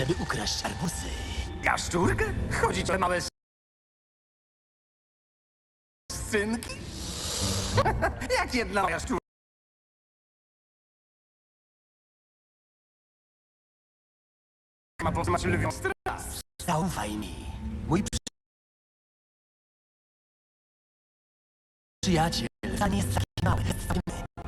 żeby ukraść arbusy. Jaszczurkę? Chodzi ci o małe synki? Jak jedna jaszczurka ma poznać lwią straż. Zaufaj mi. Mój przy... przyjaciel wcale nie jest taki mały. Jest słynny. Bardzo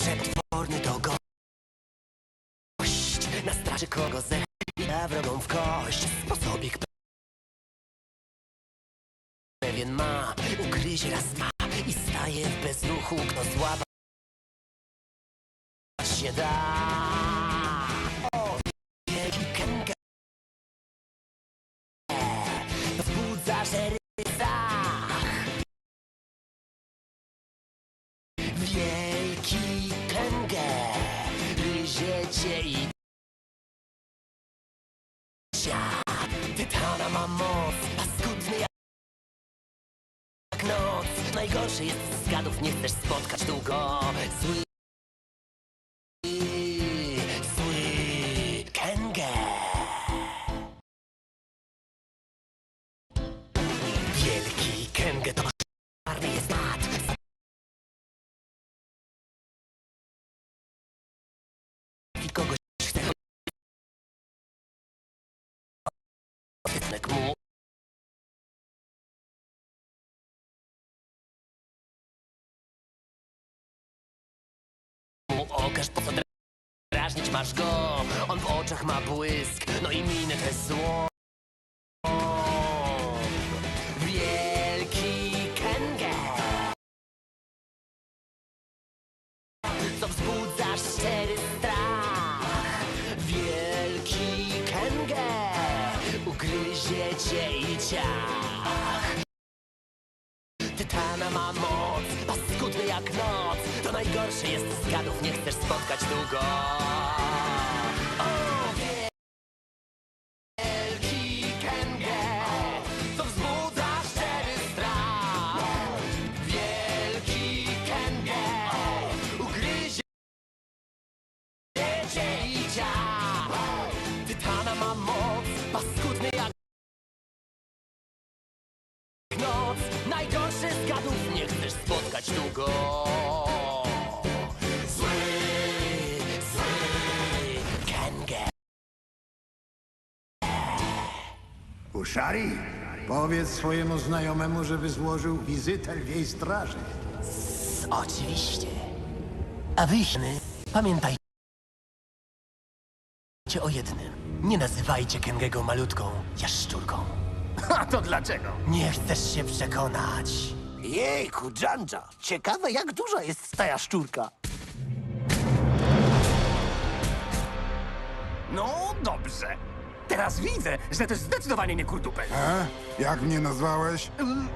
przetworny to gość. Na straży kogo zechbija wrogą w kość. Sposobik pewien ma Ugryzie raz, dwa i staje w bezruchu Kto złapać się da Sia, Tytana ma moc, paskudny jak noc. Najgorszy jest z zgadów, nie chcesz spotkać długo. Zły Zły Kenge. Wielki Kenge to czarny jest I kogoś Jednak mu okaż po co drażnić masz go. On w oczach ma błysk, no i minę te zło ciach Tytana ma moc, paskudny jak noc. To najgorszy jest z gadów, nie chcesz spotkać długo. Tytana ma moc, paskudny Uszari, powiedz swojemu znajomemu, żeby złożył wizytę lwiej straży. Oczywiście A wy, pamiętajcie o jednym Nie nazywajcie Kengego malutką jaszczurką A to dlaczego? Nie chcesz się przekonać Jejku, Dżandża, ciekawe jak duża jest ta jaszczurka. No dobrze. Teraz widzę, że to jest zdecydowanie nie kurdupel. E? Jak mnie nazwałeś?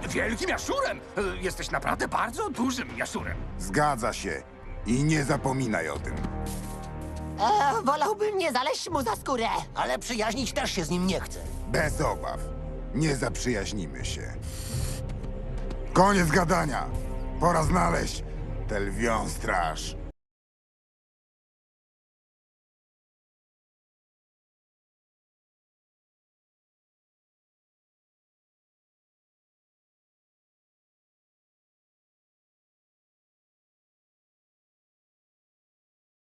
Y, Wielkim jaszczurem. Y, Jesteś naprawdę bardzo dużym jaszczurem. Zgadza się. I nie zapominaj o tym. E, wolałbym nie zaleźć mu za skórę. Ale przyjaźnić też się z nim nie chcę. Bez obaw. Nie zaprzyjaźnimy się. Koniec gadania. Pora znaleźć tę lwią straż.